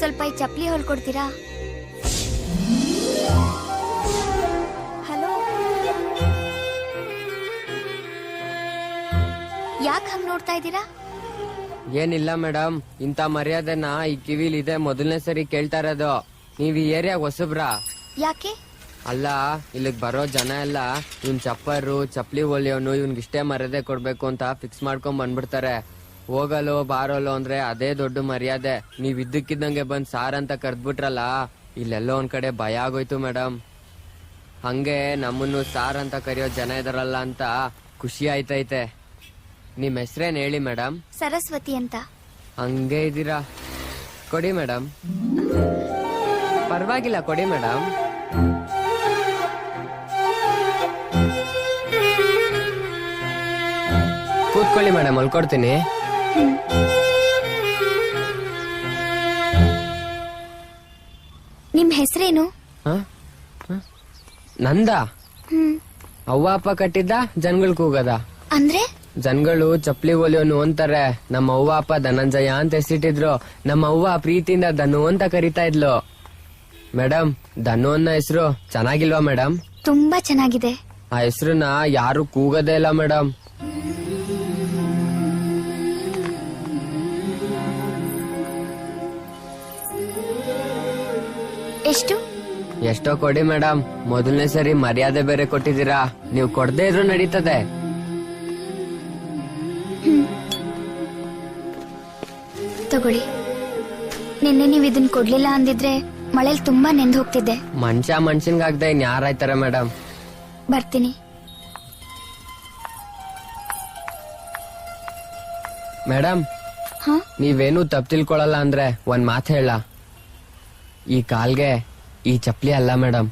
ಸ್ವಲ್ಪ ಈ ಚಪ್ಪಲಿ ಹೊಲ್ಕೊಡ್ತೀರಾ ಹಲೋ? ಯಾಕೆ ಹಂಗ್ ನೋಡ್ತಾ ಇದ್ದೀರಾ? ಏನಿಲ್ಲ ಮೇಡಮ್ ಇಂತ ಮರ್ಯಾದೆನ ಈ ಕಿವಿಲ್ ಇದೆ ಮೊದಲನೇ ಸರಿ ಕೇಳ್ತಾ ಇರೋದು. ನೀವ್ ಈ ಏರಿಯಾಗ ಹೊಸಬ್ರಾ? ಯಾಕೆ? ಅಲ್ಲ ಇಲ್ಲಿಗೆ ಬರೋ ಜನ ಎಲ್ಲ ಇವ್ನ್ ಚಪ್ಪರು ಚಪ್ಪಲಿ ಹೊಲಿಯೋನು ಇವ್ನಿಗೆ ಇಷ್ಟೇ ಮರ್ಯಾದೆ ಕೊಡ್ಬೇಕು ಅಂತ ಫಿಕ್ಸ್ ಮಾಡ್ಕೊಂಡ್ ಬಂದ್ಬಿಡ್ತಾರೆ. ಹೋಗಲು ಬಾರೋಲು ಅಂದ್ರೆ ಅದೇ ದೊಡ್ಡ ಮರ್ಯಾದೆ. ನೀವ್ ಇದ್ದಕ್ಕಿದ್ದಂಗೆ ಬಂದ್ ಸಾರ್ ಅಂತ ಕರ್ದ್ಬಿಟ್ರಲ್ಲ ಇಲ್ಲೆಲ್ಲೋ ಒಂದ್ ಕಡೆ ಭಯ ಆಗೋಯ್ತು ಮೇಡಮ್ ಹಂಗೆ ನಮ್ಮನ್ನು ಸಾರ್ ಅಂತ ಕರೆಯೋ ಜನ ಇದಾರಲ್ಲ ಅಂತ ಖುಷಿ ಆಯ್ತೈತೆ. ನಿಮ್ ಹೆಸ್ರೇನ್ ಹೇಳಿ ಮೇಡಮ್ ಸರಸ್ವತಿ ಅಂತ. ಹಂಗೆ ಇದ್ದೀರಾ? ಕೊಡಿ ಮೇಡಮ್ ಪರವಾಗಿಲ್ಲ ಕೊಡಿ ಮೇಡಮ್ ಕೂತ್ಕೊಳ್ಳಿ ಮೇಡಮ್ ಅಲ್ಕೊಡ್ತೀನಿ ನಿಮ್ ಹೆಸರೇನು? ನಂದ? ಅವ್ವ ಅಪ್ಪ ಕಟ್ಟಿದ್ದ ಜನಗಳು ಕೂಗದ. ಅಂದ್ರೆ? ಜನಗಳು ಚಪ್ಲಿ ಒಲಿಯೋನು ಅಂತಾರೆ ನಮ್ಮ ಅವ್ವ ಅಪ್ಪ ಧನಂಜಯ ಅಂತ ಹೆಸರಿಟ್ಟಿದ್ರು. ನಮ್ಮ ಅವ್ವ ಪ್ರೀತಿಯಿಂದ ಧನು ಅಂತ ಕರಿತಾ ಇದ್ಲು. ಮೇಡಮ್ ಧನು ಅನ್ನ ಹೆಸರು ಚೆನ್ನಾಗಿಲ್ವಾ ಮೇಡಮ್ ತುಂಬಾ ಚೆನ್ನಾಗಿದೆ. ಆ ಹೆಸರನ್ನ ಯಾರು ಕೂಗದೇ ಇಲ್ಲ ಮೇಡಮ್ ಎಷ್ಟು? ಎಷ್ಟೋ ಕೊಡಿ ಮೇಡಮ್ ಮೊದಲನೇ ಸರಿ ಮರ್ಯಾದೆ ಬೇರೆ ಕೊಟ್ಟಿದ್ದೀರಾ. ನೀವು ಕೊಡದೇ ಇದ್ರು ನಡೀತದೆ. ತಗೊಳ್ಳಿ. ನಿನ್ನೆ ನೀವು ಇದನ್ ಕೊಡ್ಲಿಲ್ಲ ಅಂದಿದ್ರೆ ಮಳೇಲಿ ತುಂಬಾ ನೆಂದು ಹೋಗ್ತಿದ್ದೆ. ಮನುಷ್ಯ ಮನ್ಷನ್ಗಾಗ್ದೆ ಇನ್ ಯಾರಾಯ್ತಾರ ಮೇಡಮ್ ಬರ್ತೀನಿ. ಮೇಡಮ್ ಹಾ? ನೀವೇನು ತಪ್ಪು ತಿಳ್ಕೊಳಲ್ಲ ಅಂದ್ರೆ ಒಂದ್ ಮಾತು ಹೇಳ. ಈ ಕಾಲ್ಗೆ ಈ ಚಪ್ಪಲಿ ಅಲ್ಲ ಮೇಡಮ್